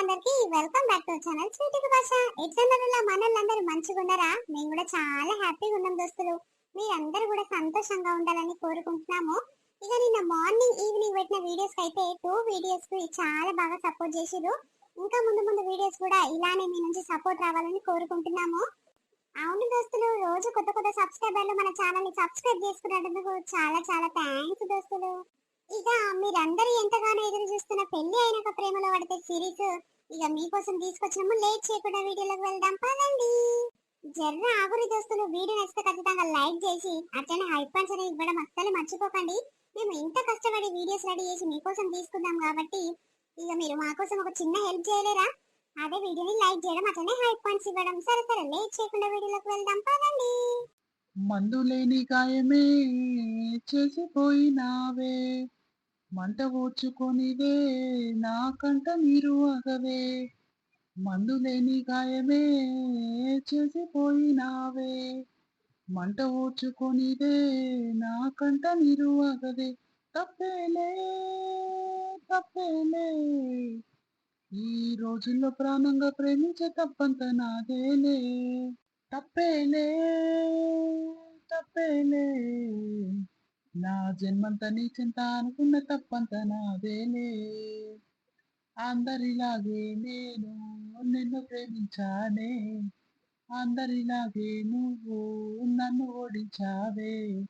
అందరికి welcome back to channel స్వీటికి భాష ఎట్లందరూ మనల్లందరూ మంచిగా ఉన్నారా? మేము కూడా చాలా హ్యాపీగా ఉన్నాం దోస్తులు. మీరందరూ కూడా సంతోషంగా ఉండాలని కోరుకుంటున్నాము. ఇక నిన్న మార్నింగ్ ఈవినింగ్ పెట్టిన వీడియోస్ అయితే టూ వీడియోస్కి చాలా బాగా సపోర్ట్ చేసిరు ఇంకా ముందు ముందు వీడియోస్ కూడా ఇలానే మీ నుంచి సపోర్ట్ రావాలని కోరుకుంటున్నాము. అవును దోస్తులు రోజు కొత్త కొత్త సబ్స్క్రైబర్లు మన ఛానల్ని సబ్స్క్రైబ్ చేసుకున్నందుకు చాలా చాలా థ్యాంక్స్ దోస్తులు. ఇక మీరందరూ ఎంతగానో ఎదురు చూస్తున్న పెళ్ళి అయినాక ప్రేమలో పడితే సిరీస్ ఇక మీకోసం తీసుకొచ్చినాము లేట్ చేయకుండా వీడియోలోకి వెళ్దాం. పదండి. జర్ర ఆగురి దోస్తులు వీడియో నచ్చితే ఖచ్చితంగా లైక్ చేసి అట్లనే హైప్ పాయింట్స్ అనేది ఇవ్వడం అస్సలు మర్చిపోకండి. మేము ఇంత కష్టపడి వీడియోస్ రెడీ చేసి మీకోసం తీసుకుందాం కాబట్టి ఇక మీరు మా కోసం ఒక చిన్న హెల్ప్ చేయలేరా? అదే వీడియోని లైక్ చేయడం అట్లనే హైప్ పాయింట్స్ ఇవ్వడం. సరే సరే లేట్ చేయకుండా వీడియోలోకి వెళ్దాం. పదండి. మందు లేని గాయమే చేసిపోయినావే. మంట ఓర్చుకొనిదే నా కంట నీరు అగవే మందు లేని గాయమే చేసిపోయినావే. మంట ఓర్చుకొనిదే నా కంట నీరు అగదే తప్పేలే తప్పేలే ఈ రోజుల్లో ప్రాణంగా ప్రేమించే తప్పంత నాదేలే తప్పేలే తప్పేలే నా జన్మంత నీ చింత అనుకున్న తప్పంత నాదేలే. అందరిలాగే నేను నిన్ను ప్రేమించానే. అందరిలాగే నువ్వు నన్ను ఓడించావే.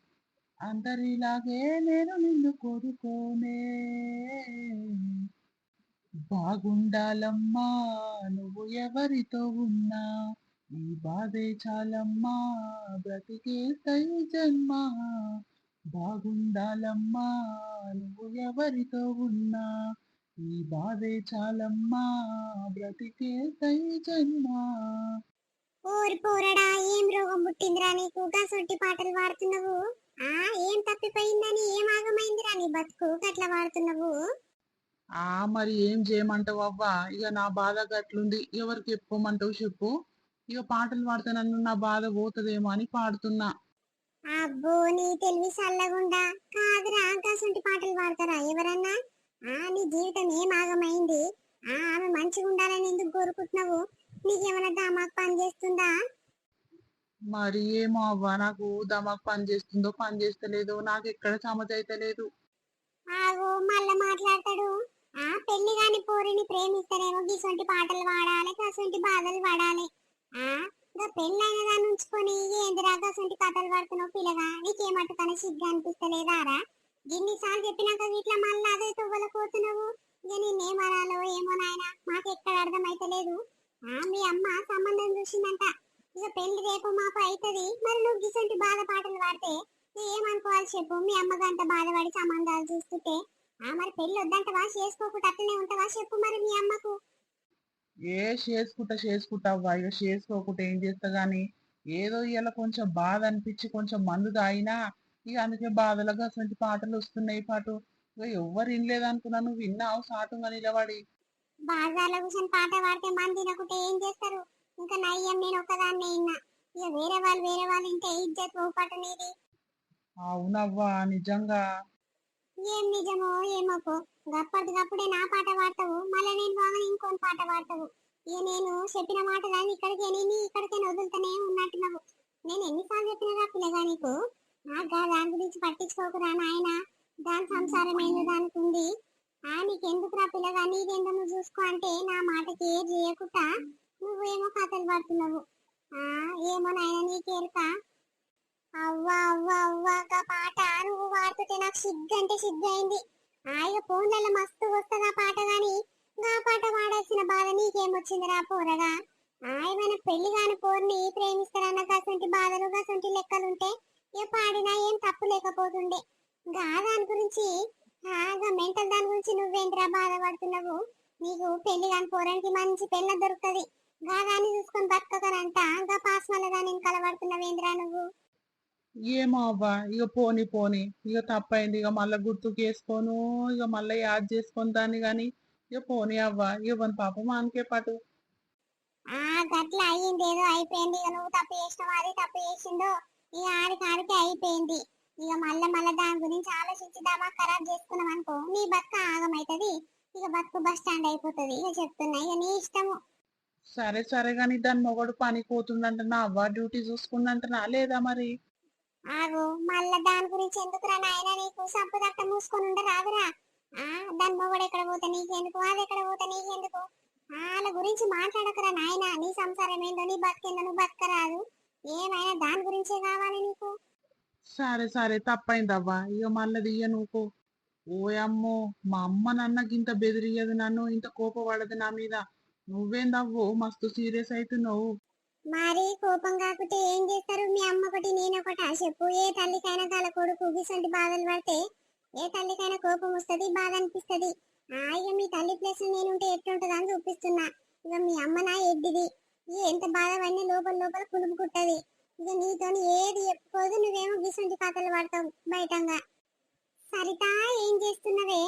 అందరిలాగే నేను నిన్ను కోరుకోనే. బాగుండాలమ్మా నువ్వు ఎవరితో ఉన్నా. ఈ బాధే చాలమ్మా బ్రతికే తై జన్మ. బాగుండాలమ్మా నువ్వు ఎవరితో ఉన్నా? ఈ బాధే చాలమ్మా బ్రతికే తై జన్మ ఓరి పోరడా ఏం రోగం పుట్టిందిరా నీకు? గసొంటి పాటలు పాడుతున్నావు? ఆ ఏం తప్పిపోయిందని ఏం ఆగమైందిరా నీ బతుకు? గట్లా పాడుతున్నావు? ఆ మరి ఏం చేయమంటావు అవ్వా? ఇక నా బాధ గట్లుంది. ఎవరికి చెప్పుకోమంటావు చెప్పు? ఇక పాటలు పాడితే నన్ను నా బాధ పోతుందేమో అని పాడుతున్నా. అబ్బో నీ తెలివి చల్లగుండా కాదురా గసొంటి పాటలు పాడతారా ఎవరన్నా? ఆ నీ జీవితం ఏం ఆగమైంది? ఆ ఆమె మంచిగా ఉండాలని ఎందుకు కోరుకుంటున్నావు? నీకేమైనా దామాకు పని చేస్తుందా? మరి ఏమో అవ్వా నాకు దమాక్ పని చేస్తుందో పని చేస్తలేదో నాకు ఎక్కడ సమజ్ అయితే లేదు. ఆగో మళ్ళా మాట్లాడతాడు. ఆ పెళ్ళి గాని పోరిని ప్రేమిస్తారేమో గిసొంటి పాటలు పాడాలి గసొంటి బాధలు పడాలి. ఆ ఇంకా పెళ్ళైన దాన్ని ఉంచుకొని ఏందిరా గసొంటి కథలు పడుతున్నావు పిల్లగా? నీకేమట్టుకనే సిగ్గా అనిపిస్తలేదారా ఎన్నిసార్లు చెప్పినాక వీటిలో మళ్ళా అదే తువ్వల కోతున్నావు ఇక నిన్నేమనాలో ఏమో నాయనా మాకెక్కడ అర్థమైతలేదు. ఆ మీ అమ్మ సంబంధం చూసిందంట. ఇక పెళ్ళి రేపు మాకు అవుతుంది మరి నువ్వు గిసంటి బాధ పాటలు పాడితే ఏమనుకోవాలి చెప్పు? మీ అమ్మగంత బాధపడి సంబంధాలు చూస్తుంటే. ఆ మరి పెళ్ళి వద్దంటవా? చేసుకోకుండా అట్లనే ఉంటావా చెప్పు మరి మీ అమ్మకు? ఏ చేసుకుంటా చేసుకుంటా అవ్వా ఇక చేసుకోకుండా ఏం చేస్తా గాని ఏదో ఇలా కొంచెం బాధ అనిపించి కొంచెం మందు తాగినా ఇక అందుకే బాధలుగా అటువంటి పాటలు వస్తున్నాయి పాటు. ఇక ఎవ్వరు వినలేదు అనుకున్నా నువ్వు విన్నావు సాటుగా నిలబడి. బాజార్లో కూర్చొని పాట పాడితే మంది తినకుంటే ఏం చేస్తారు? ఇంకా నయ్యం నేను ఒకదాన్నే ఇన్నా. ఇక వేరే వాళ్ళు వేరే వాళ్ళు ఇంటే ఇజ్జత్ పోపాటు నీది. అవునవ్వా నిజంగా. ఏం నిజమో ఏమోకో గప్పటికప్పుడే నా పాట పాడతావు మళ్ళీ నేను బాగా ఇంకొని పాట పాడతావు. ఇక నేను చెప్పిన మాట కానీ ఇక్కడికే నేను ఇక్కడికే వదులుతూనే ఉన్నట్టున్నావు. నేను ఎన్నిసార్లు చెప్పినరా పిల్లగా నీకు? నాగా దాని గురించి పట్టించుకోకురా నాయన. దాని సంసారం ఏందో దానికి ఉంది. ఆ నీకెందుకురా పిల్లగా నీదేందో నువ్వు చూసుకో అంటే నా మాటకి ఏ చేయకుండా నువ్వేమో కథలు పడుతున్నావు. ఆ ఏమో నాయన నీకేరుక అవ్వ అవ్వ అవ్వ గా పాట నువ్వు పాడుతుంటే నాకు సిగ్గు అంటే సిగ్గు అయింది. ఆయన ఫోన్లలో మస్తు వస్తుంది ఆ పాట గాని. గా పాట పాడాల్సిన బాధ నీకేమొచ్చిందిరా పోరగా? ఆయన పెళ్ళి కాని పోరిని ప్రేమిస్తారన్న గసంటి బాధలు గసంటి లెక్కలుంటే ఏ పాడినా ఏం తప్పు లేకపోతుండే. గా దాని గురించి ఆగా మెంటల్ దాని గురించి నువ్వేంటిరా బాధపడుతున్నావు? నీకు పెళ్ళి కాని పోరానికి మంచి పెళ్ళ దొరుకుతుంది. గా దాన్ని చూసుకొని బతకకనంట ఇంకా పాస్ మళ్ళీ దాన్ని కలబడుతున్నావేంద్రా నువ్వు? ఏమో అవ్వా ఇక పోని పోని. ఇక తప్పైంది. ఇక మళ్ళీ గుర్తుకు వేసుకోను ఇక మళ్ళీ యాద్ చేసుకొని దాన్ని గాని ఇక పోని అవ్వా. ఇక మన పాప మానకే పాటు. ఆ గట్ల అయ్యింది. ఏదో అయిపోయింది. ఇక నువ్వు తప్పు చేసినావు? అది తప్పు చేసిందో ఇక ఆడికి ఆడికి అయిపోయింది. ఇక మళ్ళా మళ్ళా దాని గురించి ఆలోచించి దామా ఖరాబ్ చేసుకున్నాం అనుకో నీ బతుక ఆగమైతది. ఇక బతుకు బస్ స్టాండ్ అయిపోతుంది. ఇక చెప్తున్నా. ఇక నీ ఇష్టము. సరే సరే గాని దాని మొగడు పని పోతుందంటనా? అవ్వ? డ్యూటీ చూసుకుందంటనా? లేదా మరి? ఆగు మళ్ళా దాని గురించి ఎందుకురా నాయన నీకు సబ్బు దక్క మూసుకొని ఉండ రాదురా? ఆ దాని మొగడు ఎక్కడ పోతే నీకెందుకు? అది ఎక్కడ పోతే నీకెందుకు? వాళ్ళ గురించి మాట్లాడకరా నాయన. నీ సంసారం ఏందో నీ బతికేందో నువ్వు బతకరాదు. ఏమైనా దాని గురించే కావాలి నీకు? సరే సరే తప్పైందవ్వా. ఇక మళ్ళీ దియ్య నువ్వు. ఓయమ్మో మా అమ్మ నన్నకి ఇంత బెదిరియదు నన్ను ఇంత కోపపడదు నా మీద. నువ్వేందవ్వు మస్తు సీరియస్ అవుతున్నావు మరి కోపం కాకుంటే ఏం చేస్తారు? మీ అమ్మ ఒకటి నేనొకట చెప్పు. ఏ తల్లికైనా తల కొడుకు గిసంటి బాధలు పడితే ఏ తల్లికైనా కోపం వస్తుంది బాధ అనిపిస్తుంది. ఆ ఇక మీ తల్లి ప్లేస్ నేనుంటే ఎట్లుంటది అని చూపిస్తున్నా. ఇక మీ అమ్మ నా ఎడ్డిది. ఇక ఎంత బాధ పడినా లోపల లోపల కులుపుకుంటది ఇక నీతోని ఏది చెప్పుకోదు నువ్వేమో గిసంటి కథలు పడతావు బయటంగా. సరిత ఏం చేస్తున్నవే?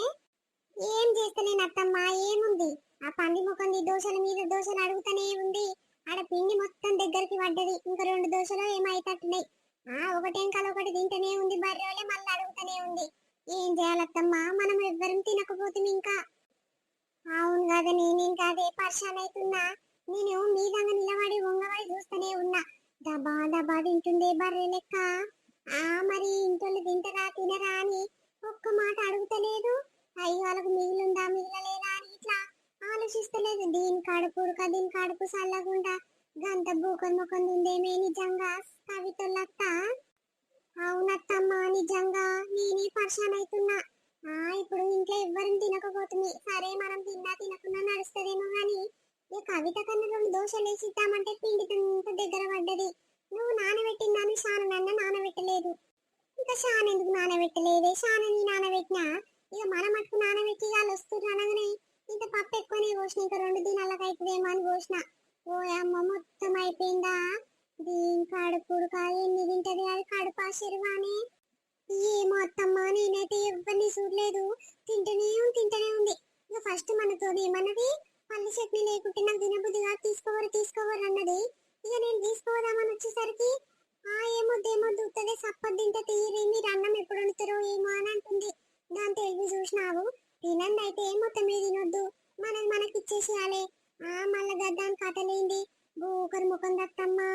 ఏం చేస్తలేను అత్తమ్మ ఏముంది? ఆ పంది ముఖం దోశల మీద దోశలు అడుగుతూనే ఉంది. ఆడ పిండి మొత్తం దగ్గరికి పడ్డది. ఇంకా రెండు దోశలు ఏమైతట్టున్నాయి ఆ ఒకటేంకాల ఒకటి తింటేనే ఉంది. బర్రెలే మళ్ళీ అడుగుతూనే ఉంది. ఏం చేయాలత్తమ్మా? మనం ఎవ్వరం తినకపోతే ఇంకా. అవును కదా నేను ఇంకా అదే పర్షాన్ అవుతున్నా నేను మీదంగా నిలబడి వంగబడి చూస్తూనే ఉన్నా. దబా దబా తింటుండే బర్రె లెక్క. ఆ మరి ఇంటోళ్ళు తింటరా తినరా అని ఒక్క మాట అడుగుతలేదు. అయ్యో వాళ్ళకు మిగిలిందా మిగిలలేదా అని ఇట్లా ఆలోచిస్తలేదు దీని కడుపు ఉడక దీని కడుపు చల్లకుండా గంత బూకన్ ముఖం ఉందేమే నిజంగా? కవితలత్త అవునత్తమ్మా నిజంగా నేనే పర్షాన్ అవుతున్నా ఆ ఇప్పుడు ఇంట్లో ఎవ్వరిని తినకపోతుంది సరే మనం తిన్నా తినకుండా నడుస్తుందేమో గాని ఈ కవిత కన్నా రెండు దోశలు వేసి ఇద్దామంటే పిండి ఇంత దగ్గర పడ్డది. నువ్వు నానబెట్టిందని శాన నన్న నానబెట్టలేదు. ఇంకా షాన్ ఎందుకు నానబెట్టలేదే? షాన నీ నానబెట్టినా? ఇక మన మటుకు నానబెట్టి వాళ్ళు వస్తున్నారు అనగానే ఇంత పప్పు ఎక్కువనే పోసిన ఇంకా రెండు దినాలకు అవుతుందేమో అని పోసిన ఓ అమ్మ మొత్తం అయిపోయిందా? దీని కడుపుడు కాదు ఎన్ని తింటది అది కడుపు ఆశీర్వాణి ఏమో అత్తమ్మ నేనైతే ఎవరిని చూడలేదు. తింటూనే ఉంది తింటూనే ఉంది. ఇంకా ఫస్ట్ మనతో ఏమన్నది? పల్లి చట్నీ లేకుంటే నాకు తినబుద్ధిగా తీసుకోవరు తీసుకోవరు అన్నది. ఇక నేను తీసుకోదామని వచ్చేసరికి ఆ ఏమొద్దు ఏమొద్దు ఉత్తదే సప్పది తింటే తీయరే మీరు అన్నం ఎప్పుడు వండుతారో ఏమో అని అంటుంది. దాని తెలివి చూసినావు? తినండి అయితే ఏం మొత్తం మీద తినొద్దు? మనది మనకి ఇచ్చేసేయాలి ఆ మళ్ళా గద్దాని కథలేంది? బూకరు ముఖం దత్తమ్మా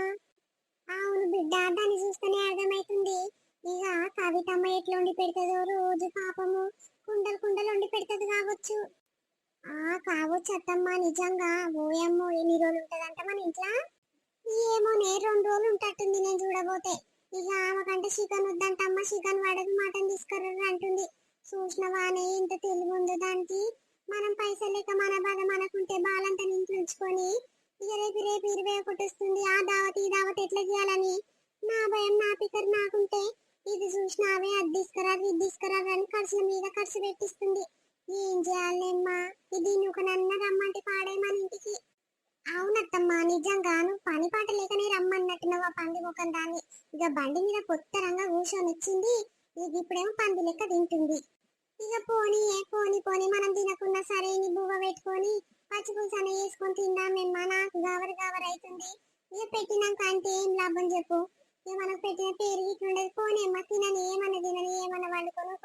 అవును బిడ్డ దాన్ని చూస్తేనే అర్థమైతుంది. ఇక కవితమ్మ ఎట్లా వండి పెడుతుందో రోజు పాపము. కుండలు కుండలు వండి పెడుతుంది కావచ్చు. ఆ కావచ్చు అత్తమ్మ నిజంగా. ఓయమ్మో ఎన్ని రోజులు ఉంటదంట మన ఇంట్లో? ఏమో నే రెండు రోజులు ఉంటట్టుంది నేను చూడబోతే. ఇక ఆమెకంటే చికెన్ వద్దంటమ్మ చికెన్ వాడదు మటన్ తీసుకుర్రు అంటుంది. చూసినవానే ఇంత తెలివి ఉందో దానికి? మనం పైసలు లేక మన బాధ మనకుంటే బాలంతా ఇంట్లో ఇక రేపు రేపు ఇరవై ఒకటి వస్తుంది ఆ దావత్ ఈ దావత్ ఎట్లా చేయాలని? నా భయం నా పికర్ నాకుంటే ఇది చూసినావే అది తీసుకురారు ఇది తీసుకురారు అని ఖర్చుల మీద ఖర్చు పెట్టిస్తుంది. ఏం చేయాలేమ్మా ఇది నువ్వు నన్న రమ్మంటే పాడే మన ఇంటికి? అవునత్తమ్మా నిజంగా నువ్వు పని పాట లేకనే రమ్మన్నట్టున్నావు ఆ పంది ముఖం దాన్ని. ఇక బండి మీద కొత్త కొత్తరంగా కూర్చొని వచ్చింది. ఇది ఇప్పుడేమో పంది లెక్క తింటుంది. ఇక పోనీ ఏ పోనీ పోనీ మనం తినకున్నా సరే నీ బువ్వ పెట్టుకొని పచ్చిపులుసన వేసుకొని తిందామేమ్మా నాకు గవర గవర అవుతుంది ఇక పెట్టినాక అంటే ఏం లాభం చెప్పు. ఇక మనకు పెట్టిన పేరు ఇట్లుండదు పోనేమ్మా తినని ఏమన్నా తినని ఏమన్నా వండుకొని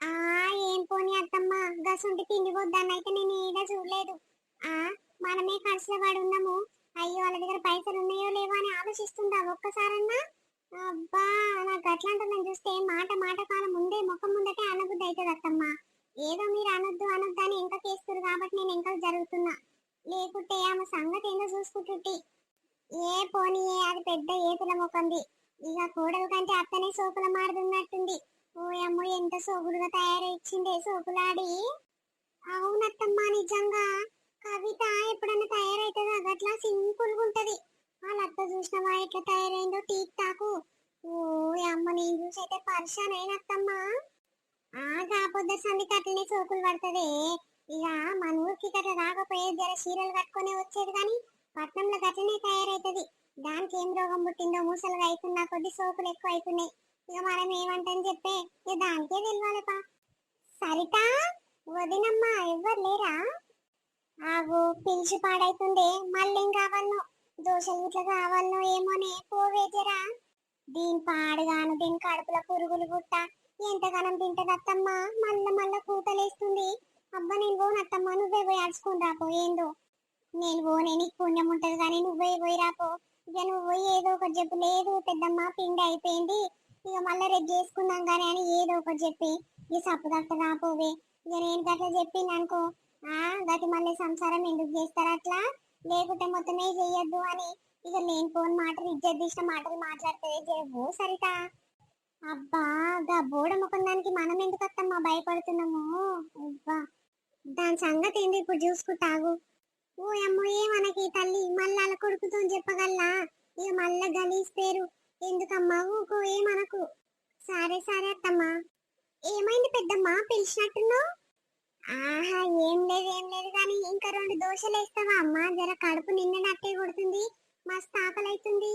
ఆ ఏం పోనీ అత్తమ్మ గసుంటి తిండి వద్దాన్ని అయితే నేను ఏడా చూడలేదు. ఆ మనమే ఖర్చులో పడి ఉన్నాము అయ్యో వాళ్ళ దగ్గర పైసలు ఉన్నాయో లేవో అని ఆలోచిస్తుందా ఒక్కసారన్నా? అబ్బా నాకు అట్లాంటిదని చూస్తే మాట మాట కాలం ముందే ముఖం ముందటే అనబుద్ధి అవుతుంది అత్తమ్మ. ఏదో మీరు అనొద్దు అనొద్దు అని ఇంకా కేస్తారు కాబట్టి నేను ఇంకా జరుగుతున్నా. లేకుంటే ఆమె సంగతి ఏందో చూసుకుంటుంటి. ఏ పోనీ ఏ అది పెద్ద ఏతుల ముఖంది? ఇక కోడలు కంటే అత్తనే సోకుల మారుతున్నట్టుంది ఓ ఎంత సోకులుగా తయారైచ్చిందే సోకులాడి. అవునత్తమ్మా నిజంగా. కవిత ఎప్పుడన్నా తయారైతుందా? అట్లా సింపుల్గా ఉంటది వాళ్ళ అత్త చూసినవా ఎట్లా తయారైందో? టీక్ తాకు. ఓ అమ్మ నేను చూసి అయితే పరిశాన్ అయినత్తమ్మా ఆ కాకపోతే సందికి అట్లనే సోకులు పడుతుంది. ఇక మన ఊరికి గట్ల రాకపోయేది జర చీరలు కట్టుకొని వచ్చేది కానీ పట్నంలో గట్లనే తయారైతది. దానికి ఏం రోగం పుట్టిందో మూసలుగా అవుతున్నా కొద్ది సోకులు ఎక్కువ అవుతున్నాయి ఇక మనం ఏమంటని చెప్పే? ఇక దానికే తెలియాలిపా సరిత వదినమ్మా ఎవ్వరు లేరా? ఆగు పిలిచి పాడైతుండే మళ్ళీ కావాలనో దోశలు ఇట్లా కావాలనో ఏమోనే పోవేజరా దీని పాడుగాను దీని కడుపులో పురుగులు గుట్ట ఎంతగానం తింటదత్తమ్మా మళ్ళా మళ్ళా కూతలేస్తుంది. అబ్బా నేను పోను అత్తమ్మ నువ్వే పోయి అడుచుకుని రాపో. ఏందో? నేను పోనే నీకు పుణ్యం ఉంటుంది కానీ నువ్వే పోయి రాపో. ఇక నువ్వు పోయి ఏదో ఒకటి చెప్పు. లేదు పెద్దమ్మ పిండి అయిపోయింది. ఇక మళ్ళీ రేపు చేసుకుందాం కానీ అని ఏదో ఒకటి చెప్పి ఇక సప్పు దక్క రాపోవే. ఇక నేను గట్లా చెప్పింది అనుకో ఆ గతి మళ్ళీ సంసారం ఎందుకు చేస్తారు అట్లా? లేకుంటే మొత్తమే చెయ్యొద్దు అని. ఇక నేను పోని మాటలు ఇజ్జత్ తీసిన మాటలు మాట్లాడితే ఓ సరిత. అబ్బా గా బోడ ముఖం మనం ఎందుకు అత్తమ్మా భయపడుతున్నాము? అబ్బా. దాని సంగతి ఏంది ఇప్పుడు చూసుకుంటాగు ఓ అమ్మో ఏమనకి తల్లి? మళ్ళా అలా కొడుకుతో చెప్పగల్లా ఇక మళ్ళా గలీజ్ పేరు. ఎందుకమ్మా ఊకో ఏమనకు? సరే సరే అత్తమ్మా. ఏమైంది పెద్దమ్మా? పిలిచినట్టున్నావు? ఆహా ఏం లేదు ఏం లేదు కానీ ఇంకా రెండు దోశలు వేస్తావా? అమ్మా జర కడుపు నిండినట్టే కొడుతుంది. మస్తు ఆకలి అవుతుంది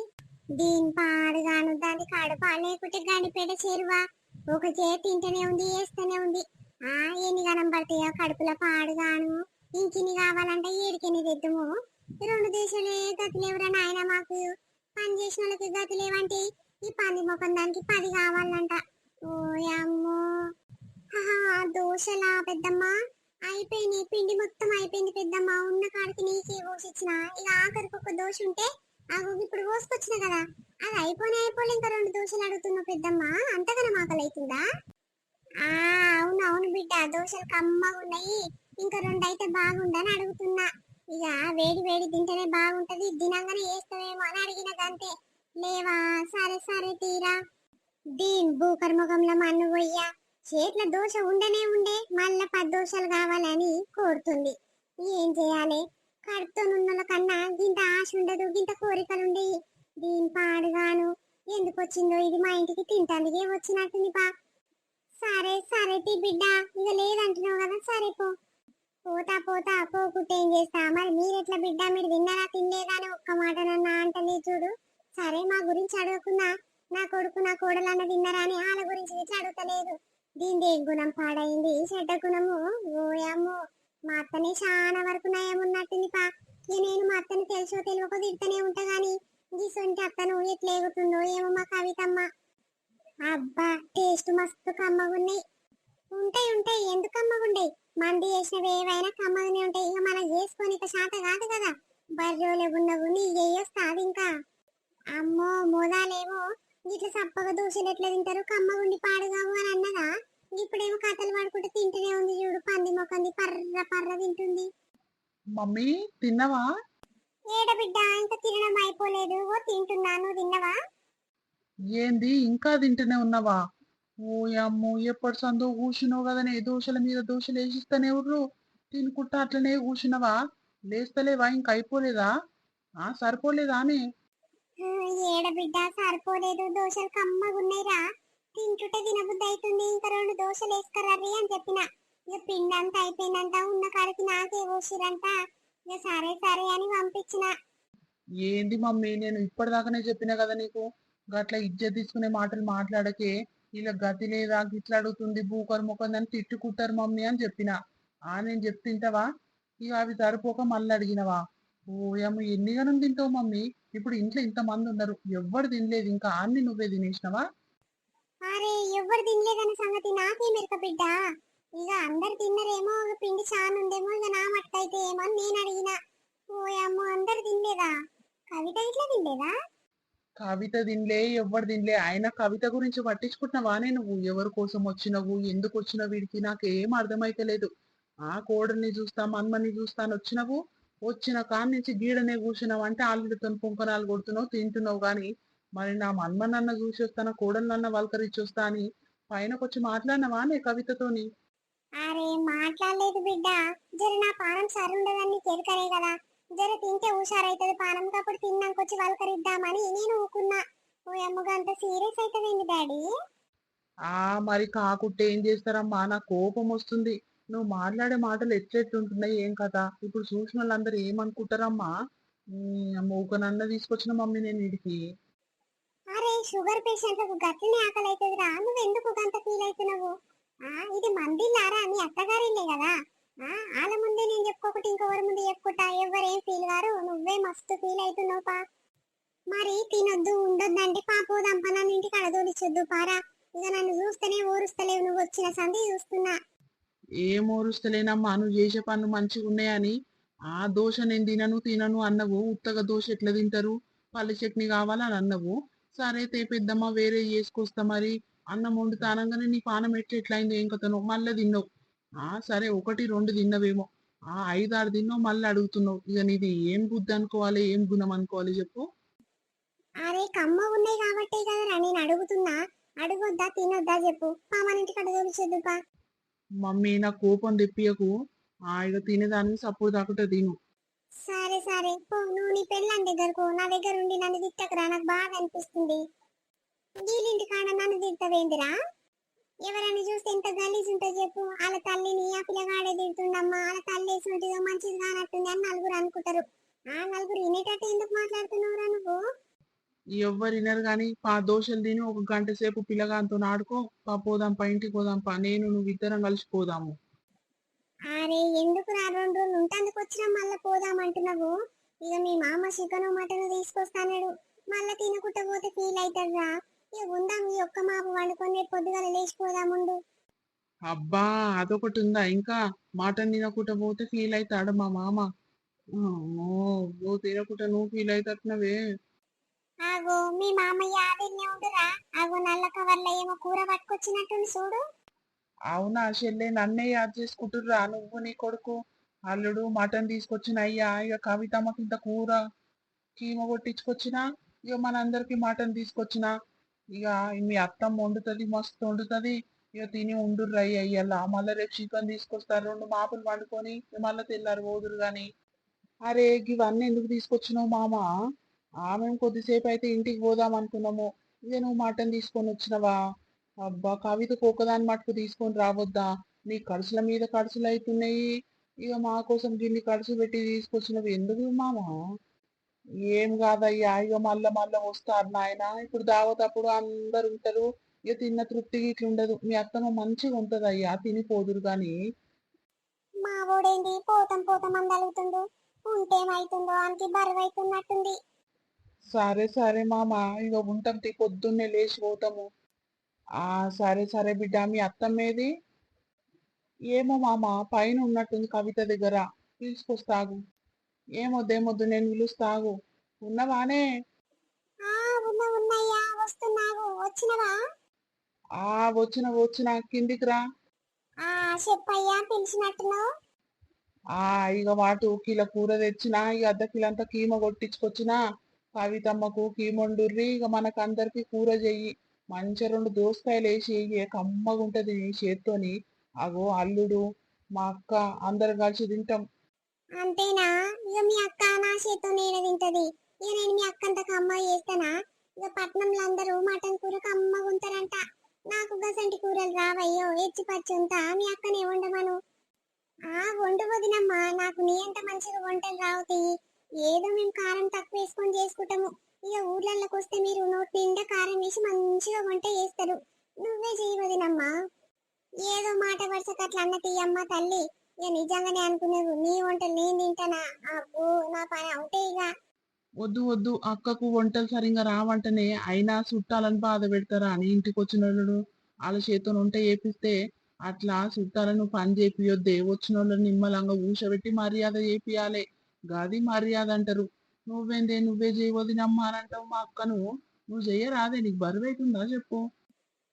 దీని పాడుగాను దాని కడుపు లేకుంటే గడిపేట చేరువా? ఒక చేతి తింటూనే ఉంది వేస్తూనే ఉంది. ఆ ఎన్ని గనం పడతాయో కడుపులో పాడుగాను ఇంకిని కావాలంటే ఏడికెని తెద్దుము? రెండు దేశాలే గతి లేవురా నాయన మాకు. పని చేసిన వాళ్ళకి గతి లేవంటే ఈ పంది ముఖం దానికి పది కావాలంట. ఓ అమ్మో. దోశలా పెద్దమ్మా? అయిపోయినాయి పిండి మొత్తం అయిపోయింది పెద్దమ్మ. ఉన్న కాడికి నీకే పోసిచ్చిన. ఇక ఆఖరికి ఒక దోశ ఉంటే అగో ఇప్పుడు పోసుకొచ్చిన కదా. అది అయిపోయినా అయిపోలే ఇంకా రెండు దోశలు అడుగుతున్నా పెద్దమ్మ. అంతగానో ఆకలి అవుతుందా ఆ అవును అవును బిడ్డ. దోశలు కమ్మగా ఉన్నాయి. ఇంకా రెండు అయితే బాగుందని అడుగుతున్నా. ఇక వేడి వేడి తింటేనే బాగుంటది. దినంగానే వేస్తావేమో అని అడిగిన గంతే. లేవా? సరే సరే తీరా. దీన్ భూకర్మకంలో మన్ను పోయ్యా చేట్ల దోష ఉండనే ఉండే మళ్ళా పది దోషాలు కావాలని కోరుతుంది. ఏం చేయాలి? కడుపుతో కన్నా గింత ఆశ ఉండదు గింత కోరికలుండి దీని పాడుగాను. ఎందుకు వచ్చిందో ఇది మా ఇంటికి తింటాందుకే వచ్చినట్టుంది పా. సరే సరే టీ బిడ్డ. ఇక లేదంటున్నావు కదా సరే పో. పోతా పోతా పోకుంటే ఏం చేస్తా? మరి మీరెట్లా బిడ్డ? మీరు తిన్నారా తినలేదా అని ఒక్క మాట నన్నా అంటలే చూడు. సరే మా గురించి అడగకున్నా నా కొడుకు నా కోడలన్న తిన్నారా అని వాళ్ళ గురించి ఇట్లా అడుగుతలేదు. దీని గుణం పాడైంది? చెడ్డ గుణము? ఓయమ్మో మా అత్తని చాలా వరకు నయమున్నట్టుంది పా. ఇక నేను మా అత్తని తెలుసో తెలియక తిడుతూనే ఉంటా గాని గిసొంటి అత్తను ఎట్లా ఎగుతుందో ఏమో మా కవితమ్మ. అబ్బా! టేస్ట్ మస్తు కమ్మగున్నాయి. ఉంటాయి ఉంటాయి. ఎందుకు కమ్మగుండే మంది చేసినవి ఏవైనా కమ్మగానే ఉంటాయి. ఇక మనం చేసుకొని ఇక శాత కాదు కదా. బర్రోలే ఉన్నవు నీ వేయొస్తాది ఇంకా అమ్మో! మోదాలేమో ఇట్లా సప్పగా దోశలు ఎట్లా తింటారు? కమ్మగుండి పాడుగావు అని అన్నదా? ఇప్పుడేమో కథలు పడుకుంటూ తింటూనే ఉంది చూడు పంది మొకంది పర్ర పర్ర తింటుంది. మమ్మీ తిన్నవా? ఏడ బిడ్డ ఇంకా తినడం అయిపోలేదు. ఓ తింటున్నాను తిన్నవా? ఏంది ఇంకా తింటూనే ఉన్నావా? ఓ అమ్మో ఎప్పటి సందో కూర్చున్నావు కదనే దోశల మీద దోశలు వేసిస్తానే ఉర్రు. తినుకుంటా అట్లనే కూర్చున్నావా లేస్తలేవా? ఇంకా అయిపోలేదా? ఆ సరిపోలేదానే ఆ, ఏడ బిడ్డ? సరిపోలేదు. దోశలు కమ్మగున్నాయిరా. తింటుంటే తినబుద్ధి అవుతుంది ఇంకా రెండు దోశలు వేసుకురారి అని చెప్పిన. ఇక పిండంతా అయిపోయిందంట. ఉన్న కాడికి నాకే పోసిరంట. ఇక సరే సరే అని పంపించిన. ఏంది మమ్మీ? నేను ఇప్పటిదాకానే చెప్పినా కదా నీకు? గట్ల ఇజ్జత్ తీసుకునే మాటలు మాట్లాడకే ఇలా గతి లేదా గిట్లా అడుగుతుంది బూకర్ ముఖం తిట్టుకుంటారు మమ్మీ అని చెప్పిన. ఆ నేను చెప్తింటావా ఇక అవి సరిపోక మళ్ళీ అడిగినవా? ఓయమ్మ ఎన్నిగానం తింటావు మమ్మీ? ఇప్పుడు ఇంట్లో ఇంత మంది ఉన్నారు ఎవ్వరు తినలేదు. ఇంకా అన్ని నువ్వే తినేసినవా? అరే ఎవరు తినలేదన్న సంగతి. నాకే మెరక బిడ్డ. ఇక అందరు తిన్నరేమో పిండి చానుందేమో ఇక నా మట్టయితే ఏమో నేను అడిగిన. ఓయమ్మో అందరు తినలేదా? కవిత ఇట్లా తినలేదా? కవిత తినలే ఎవ్వరు తినలే. ఆయన కవిత గురించి పట్టించుకుంటున్నావానే నువ్వు? ఎవరి కోసం వచ్చినవు? ఎందుకు వచ్చినావు వీడికి? నాకేం అర్థమైతలేదు. ఆ కోడల్ని చూస్తా మన్మని చూస్తా అని వచ్చినవు? వచ్చిన కాడి నుంచి గీడనే కూర్చున్నావు. అంటే ఆలుడితో పుంకనాలు కొడుతున్నావు తింటున్నావు కానీ మరి నా మన్మనన్న చూసి వస్తానా కోడలన్న వల్కరించి వస్తా అని పైనకొచ్చి మాట్లాడినవా నే కవితతోని? అరే మాట్లాడలేదు బిడ్డ. జర నా పానం సరుండదని నీకు ఎరుకరే కదా. జర తింటే హుషారైతది పానం. కప్పుడు తిన్నాక వచ్చి వలకరిద్దామని నేను ఊకున్నా. ఓ అమ్మగా అంత సీరియస్ అవుతుంది డాడీ? ఆ మరి కాకుంటే ఏం చేస్తారమ్మా? నా కోపం వస్తుంది నువ్వు మాట్లాడే మాటలు ఎట్లెట్లుంటున్నాయి? ఏం కదా ఇప్పుడు చూసిన వాళ్ళందరూ ఏమనుకుంటారమ్మా మూకనన్న తీసుకొచ్చిన మమ్మీ నేను వీడికి అరే షుగర్ పేషెంట్లకు గట్లనే ఆకలి అవుతుందిరా నువ్వు ఎందుకు గంత ఫీల్ అవుతున్నావు? ఆ ఇది మందిల్లారా? మీ అత్తగారిల్లే కదా? ఆ వాళ్ళ ముందే నేను చెప్పుకోకుండా ఇంకొకరి ముందు చెప్పుకుంటా. ఎవరేం ఫీల్ గారు నువ్వే మస్తు ఫీల్ అవుతున్నావు పా. మరి తినొద్దు ఉండొద్దు అంటే పాపోదంప నన్ను ఇంటికి అడదోలిచొద్దు పారా. ఇక నన్ను చూస్తేనే ఊరుస్తలేవు నువ్వు వచ్చిన సంధి చూస్తున్నా. ఏం ఓరుస్తలేనమ్మా నువ్వు చేసే పనులు మంచిగా ఉన్నాయని ఆ దోశ నేను తినను తినను అన్నవు. ఉత్తగా దోశ ఎట్లా తింటారు? పల్లె చట్నీ కావాలని అన్నవు. సరే తే పెద్దమ్మ వేరే చేసుకొస్తా మరి. అన్నం వండుతానంగానే నీ పానం ఎట్లా అయిందో ఏం కథను మళ్ళీ తిన్నావు. ఆ సరే ఒకటి రెండు తిన్నవేమో. ఆ ఐదు ఆరు తిన్నావు మళ్ళీ అడుగుతున్నావు. ఇక నీది ఏం బుద్ధి అనుకోవాలి ఏం గుణం అనుకోవాలి చెప్పు. అరే కమ్మ ఉన్నాయి కాబట్టి కదరా నేను అడుగుతున్నా. అడగొద్దా తినొద్దా చెప్పు. పా మన ఇంటికి తోలిచేద్దుపా మమ్మీ నా కోపం తెప్పియకు. ఆ తినేదానికి సపోర్ట్ దాకుంటే తిను. సరే సరే పో. నువ్వు నీ పెళ్ళాం దగ్గరకు నా దగ్గర ఉండి నన్ను తిట్టకరా. నాకు బాగా అనిపిస్తుంది. వీళ్ళింటి కాడ నన్ను తిట్టవేందిరా ఎవరైనా చూస్తే ఎంత గలీజ్ ఉంటుందో చెప్పు. వాళ్ళ తల్లిని ఆ పిల్లగాడే తిడుతుండమ్మా. వాళ్ళ తల్లి వేసుంటిదో మంచిది కానట్టుంది అని నలుగురు అనుకుంటారు. ఆ నలుగురు వినేటట్టు ఎందుకు మాట్లాడుతున్నావురా నువ్వు? ఎవ్వరు వినరు కానీ పా దోశలు తిని ఒక గంట సేపు పిల్లగాంతో ఆడుకో పా పోదాం పా ఇంటికి పోదాం పా నేను నువ్వు ఇద్దరం కలిసి పోదాము. అరే ఎందుకు రా? రెండు రోజులు ఉంటందుకు వచ్చినా మళ్ళా పోదాం అంటున్నావు. ఇక మీ మామ చికెన్ మటన్ తీసుకొస్తాడు మళ్ళా తినకుండా పోతే ఫీల్ అవుతాడు రా. ఇక ఉందాం ఈ ఒక్క మాపు వండుకొని పొద్దుగాల లేచిపోదాముండు అబ్బా అదొకటి ఉందా? ఇంకా మటన్ తినకుండా పోతే ఫీల్ అవుతాడు మా మామ? అమ్మో, నువ్వు తినకుండా నువ్వు ఫీల్ అవుతున్నవే ఆగో మీ మామయ్య ఆదిన్నే ఉండురా. ఆగో నల్ల కవర్లో ఏమో కూర పట్టుకొచ్చినట్టుంది చూడు. అవునా చెల్లె నన్నే యాద్ చేసుకుంటుర్రా నువ్వు నీ కొడుకు. అల్లుడు మటన్ తీసుకొచ్చిన అయ్యా ఇక కవితమ్మకి ఇంత కూర. కీమ కొట్టించుకొచ్చిన ఇక మనందరికి మటన్ తీసుకొచ్చిన. ఇక మీ అత్తమ్మ వండుతుంది మస్తు వండుతుంది. ఇక తిని ఉండుర్రు అయ్య అయ్యల్లా. మళ్ళీ రేపు చికెన్ తీసుకొస్తారు రెండు మాపులు వండుకొని మళ్ళీ తెల్లారు పోదురు గాని. అరే ఇవన్నీ ఎందుకు తీసుకొచ్చినావు మామ? ఆమె కొద్దిసేపు అయితే ఇంటికి పోదాం అనుకున్నాము. ఇదే నువ్వు మటన్ తీసుకొని వచ్చినవా? అబ్బా కవితకు ఒకదాని మటుకు తీసుకొని రావద్దా? నీ ఖర్చుల మీద ఖర్చులు అవుతున్నాయి ఇక మా కోసం గిన్ని ఖర్చు పెట్టి తీసుకొచ్చినవి ఎందుకు మామ ఏం కాదయ్యా ఇక మళ్ళా మళ్ళా వస్తారు నాయన. ఇప్పుడు దావతప్పుడు అందరు ఉంటారు. ఇక తిన్న తృప్తికి ఇట్లా ఉండదు. మీ అత్తమ్మ మంచిగా ఉంటది అయ్యా తినిపోదురు గాని. మా ఓడేంది పోతాం పోతాం అని ఉంటేమైతుందో ఆనికి బరువు అవుతున్నట్టుంది సరే సరే మామ ఇక ఉంటాం తీ పొద్దున్నే లేచి పోతాము. ఆ సరే సరే బిడ్డ మీ అత్తమ్మేది ఏమో మామ పైన ఉన్నట్టుంది కవిత దగ్గర. పిలుచుకొస్తాగు ఏమొద్దేమొద్దు నేను పిలుస్తాగు. ఉన్నవానే ఆ వచ్చిన వచ్చిన కిందికి రా. ఆ చెప్పయ్యా పిలిచినట్టున్నావు? ఆ ఇక వాటు కిలో కూర తెచ్చిన ఇక అర్ధ కిలో అంతా కీమ కొట్టించుకొచ్చిన కవితమ్మకు కీమొండుర్రి ఇక మనకు అందరికి కూర చెయ్యి. మంచిగా రెండు దోసకాయలు వేసి వెయ్యి కమ్మగుంటది నీ చేత్తోని. అగో అల్లుడు మా అక్క అందరు కలిసి తింటాం. అంతేనా? ఇక మీ అక్క నా చేత్తో నేను తింటది. ఇక నేను మీ అక్కంతకు అమ్మాయి చేస్తానా? ఇక పట్నంలో అందరూ మటన్ కూర కమ్మగుంటారంట నాకు గసంటి కూరలు రావయ్యో ఎచ్చి పచ్చుంతా మీ అక్కనే వండమను. ఆ వండు వదినమ్మా. నాకు నీ అంత మంచిగా వంటలు రావుతాయి ఏదో మేము కారం తక్కువ వేసుకొని చేసుకుంటాము. ఇక ఊర్లలోకి వస్తే మీరు నోటి నిండా కారం వేసి మంచిగా వంట చేస్తారు. నువ్వే చేయవదినమ్మా ఏదో మాట వరుసకు అట్లా అన్న అమ్మ తల్లి. ఇక నిజంగానే అనుకునేవు నీ వంటలు నేను తింటానా? అబ్బో నా పని అవుతే ఇక. వద్దు వద్దు అక్కకు వంటలు సరిగా రావంటనే అయినా చుట్టాలని బాధ పెడతారా? అని ఇంటికి వచ్చిన వాళ్ళు వాళ్ళ చేతితో వంట చేపిస్తే అట్లా చుట్టాలను పని చేపియొద్దే. వచ్చిన వాళ్ళని నిమ్మలంగా ఊసబెట్టి మర్యాద చేపియాలి. గది మర్యాద అంటారు నువ్వేందే నువ్వే చేయవదినమ్మా అని అంటావు మా అక్కను. నువ్వు చెయ్యరాదే నీకు బరువు అవుతుందా చెప్పు.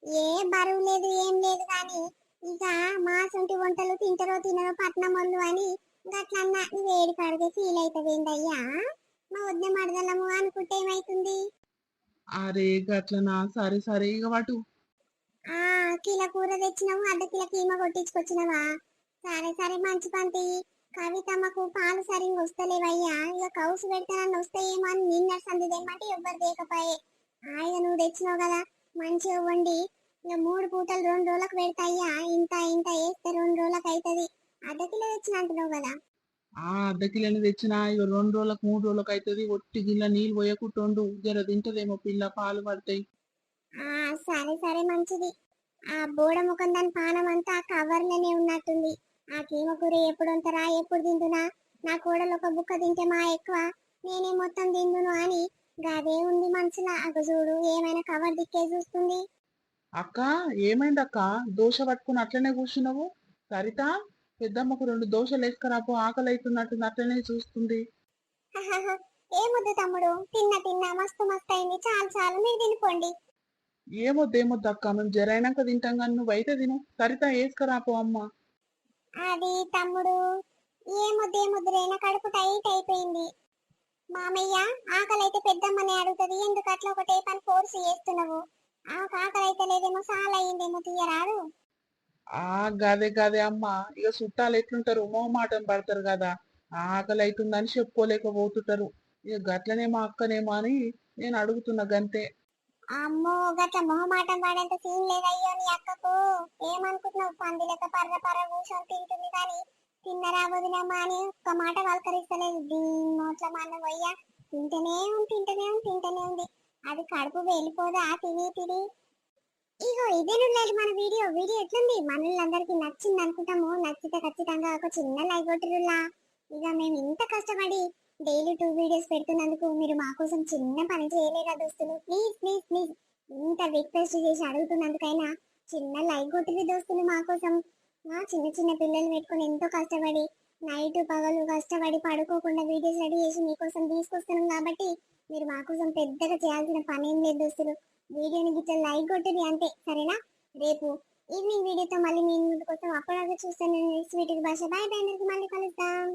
ఏ బరువు లేదు ఏం లేదు కానీ ఇక మా సొంటి వంటలు తింటారో తినరో పట్నం వాళ్ళు అని గట్లన్నా నువ్వు ఏడు పడితే ఫీల్ అవుతావేందయ్యా మా వద్ద మడదలము అనుకుంటే ఏమైతుంది? అరే గట్లనా సరే సరే ఇక వాటు ఆ కిలో కూర తెచ్చినావు అర్ధ కిలో కీమ కొట్టించుకొచ్చినవా? సరే సరే మంచి పంతి కవితమ్మకు పాలు సరిగ్గా వస్తలేవయ్యా. ఇక కౌసు పెడతానని వస్తాయేమో అని నిన్న సంది తెమ్మంటే ఎవ్వరు దేకపోయే ఆయన నువ్వు తెచ్చినావు కదా మంచిగా వండి ఇక మూడు పూటలు రెండు రోజులకు పెడతాయ్యా. ఇంత ఇంత వేస్తే రెండు రోజులకు అవుతుంది అర్ధ కిలో తెచ్చిన అంటున్నావు కదా. ఆ అర్ధ కిలోని తెచ్చినా. ఇక రెండు రోజులకు మూడు రోజులకు అవుతుంది ఒట్టి గిల్ల నీళ్ళు పోయకుంటుండు. జర తింటదేమో పిల్ల పాలు పడతాయి. ఆ సరే సరే మంచిది. ఆ బోడ ముఖం దాని పానం అంతా ఆ కవర్లోనే ఉన్నట్టుంది. ఆ కీమ కూర ఎప్పుడు ఉంటారా ఎప్పుడు తింటున్నా నా కోడలు ఒక బుక్క తింటే మా ఎక్కువ. నేనే మొత్తం తిందును అని గదే ఉంది మనసులో. అగ చూడు ఏమైనా కవర్ దిక్కే చూస్తుంది. అక్క ఏమైంది అక్క దోశ పట్టుకుని అట్లనే కూర్చున్నావు? సరిత పెద్దమ్మకు రెండు దోశలు వేసుకురాపో ఆకలి అవుతున్నట్టుంది అట్లనే చూస్తుంది. ఏమొద్దు తమ్ముడు? తిన్నా తిన్నా మస్తు మస్తు అయింది చాలు చాలు మీరు తినిపోండి ఏమొద్దు ఏమొద్దు అక్క? మేము జరైనాక తింటాం కానీ నువ్వు అయితే తిను. సరిత వేసుకురాపో అమ్మ. అది తమ్ముడు. ఏమొద్దు ఏమొద్దు కడుపు టైట్ అయిపోయింది. మామయ్య ఆకలి అయితే పెద్దమ్మని అడుగుతుంది. ఎందుకు అట్లా ఒకటే పని ఫోర్స్ చేస్తున్నావు? ఆ ఆకలైతే లేదేమో చాలా అయ్యిందేమో తీయరాదు. ఆ గదే గదే అమ్మ. ఇక చుట్టాలు ఎట్లుంటారు? మోమాటం పడతారు కదా. ఆకలి అవుతుందని చెప్పుకోలేకపోతుంటారు. ఇక గట్లనే మా అక్కనేమో అని నేను అడుగుతున్నా గంతే. అమ్మో గట్ల మొహమాటం పడేంత సీన్ లేదయ్యో నీ అక్కకు. ఏమనుకుంటున్నావు? పంది లెక్క పర్ర పర్ర కూర్చొని తింటుంది కానీ తిన్నరా వదినమ్మా అని ఒక్క మాట పలకరిస్తలేదు దీని నోట్ల మన పోయ్యా. తింటేనే ఉంది తింటేనే ఉంది తింటేనే ఉంది. అది కడుపు వెళ్ళిపోదా? తిని తిని. ఇగో ఇదే మన వీడియో. వీడియో ఎట్లుంది? మనల్ని నచ్చింది అనుకుంటాము నచ్చితే ఖచ్చితంగా ఒక చిన్న లైక్ కొట్టురులా ఇక మేము ఇంత కష్టపడి డైలీ టూ వీడియోస్ పెడుతున్నందుకు మీరు మా కోసం చిన్న పని చేయలేదా దోస్తులు? Please please please. ఇంత రిక్వెస్ట్ చేసి అడుగుతున్నందుకైనా చిన్న లైక్ కొట్టింది దోస్తులు మా కోసం. చిన్న చిన్న పిల్లలు పెట్టుకుని ఎంతో కష్టపడి నైట్ పగలు కష్టపడి పడుకోకుండా వీడియోస్ రెడీ చేసి మీకోసం తీసుకొస్తున్నాం కాబట్టి మీరు మా కోసం పెద్దగా చేయాల్సిన పని ఏం లేదు దోస్తులు. వీడియోని గిట్ల లైక్ కొట్టింది అంతే సరేనా? రేపు ఈవినింగ్ వీడియోతో మళ్ళీ మీ కోసం వస్తాం అప్పటిదాకా చూస్తాను స్వీట్ భాష బాయ్ బాయ్. అందరికి మళ్ళీ కలుద్దాం.